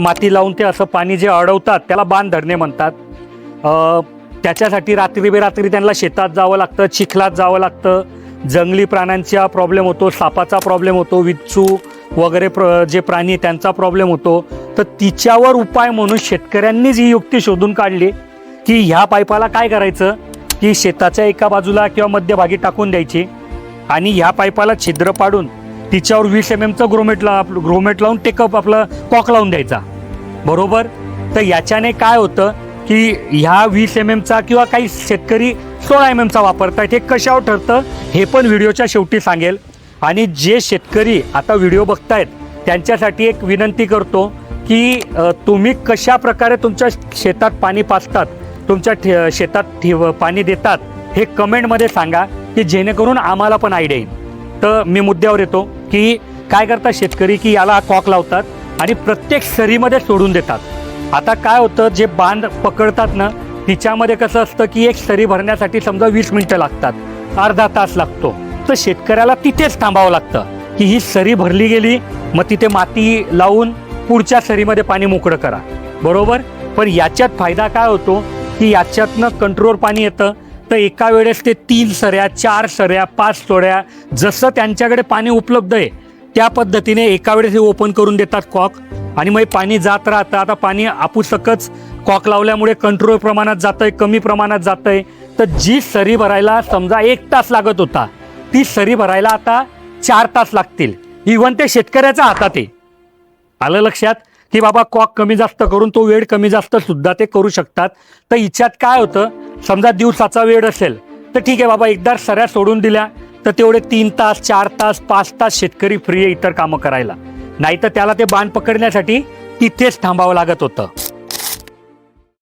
माती लावून ते असं पाणी जे अडवतात त्याला बांध धरणे म्हणतात. त्याच्यासाठी रात्री बेरात्री त्यांना शेतात जावं लागतं चिखलात जावं लागतं. जंगली प्राण्यांचा प्रॉब्लेम होतो सापाचा प्रॉब्लेम होतो विच्छू वगैरे प्र जे प्राणी त्यांचा प्रॉब्लेम होतो. तर तिच्यावर उपाय म्हणून शेतकऱ्यांनीच ही युक्ती शोधून काढली की ह्या पाईपाला काय करायचं? की शेताच्या एका बाजूला किंवा मध्यभागी टाकून द्यायची आणि ह्या पाईपाला छिद्र पाडून तिच्यावर वीस एम एमचं ग्रोमेट ला ग्रोमेट लावून टेकअप आपलं कॉक लावून द्यायचा. बरोबर? तर याच्याने काय होतं की ह्या वीस एम एमचा किंवा काही शेतकरी सोळा एम एमचा वापरतायत हे कशावर ठरतं? हे पण व्हिडिओच्या शेवटी सांगेल. आणि जे शेतकरी आता व्हिडिओ बघतायत त्यांच्यासाठी एक विनंती करतो की तुम्ही कशा प्रकारे तुमच्या शेतात पाणी पाचतात तुमच्या ठे शेतात ठेव पाणी देतात हे कमेंटमध्ये सांगा की जेणेकरून आम्हाला पण आयडिया येईल. तर मी मुद्द्यावर येतो. की काय करतात शेतकरी की याला कॉक लावतात आणि प्रत्येक सरीमध्ये सोडून देतात. आता काय होतं जे बांध पकडतात ना तिच्यामध्ये कसं असतं की एक सरी भरण्यासाठी समजा वीस मिनटं लागतात अर्धा तास लागतो. तर शेतकऱ्याला तिथेच थांबावं लागतं की ही सरी भरली गेली मग तिथे माती लावून पुढच्या सरीमध्ये पाणी मोकळं करा. बरोबर? पण याच्यात फायदा काय होतो की याच्यातनं कंट्रोल पाणी येतं तर एका वेळेस ते तीन सऱ्या चार सऱ्या पाच सोड्या जसं त्यांच्याकडे पाणी उपलब्ध आहे त्या पद्धतीने एका वेळेस हे ओपन करून देतात कॉक. आणि मग पाणी जात राहतं. आता पाणी आपुसकच कॉक लावल्यामुळे कंट्रोल प्रमाणात जातंय कमी प्रमाणात जातंय. तर जी सरी भरायला समजा एक तास लागत होता ती सरी भरायला आता चार तास लागतील. इव्हन ते शेतकऱ्याच्या हातात आहे. आलं लक्षात? की बाबा कॉक कमी जास्त करून तो वेळ कमी जास्त सुद्धा ते करू शकतात. तर हिच्यात काय होतं? समजा दिवसाचा वेळ असेल तर ठीक आहे बाबा एकदा सऱ्या सोडून दिल्या तर तेवढे तीन तास चार तास पाच तास शेतकरी फ्री आहे इतर कामं करायला. नाही तर त्याला ते बांध पकडण्यासाठी तिथेच थांबावं लागत होतं.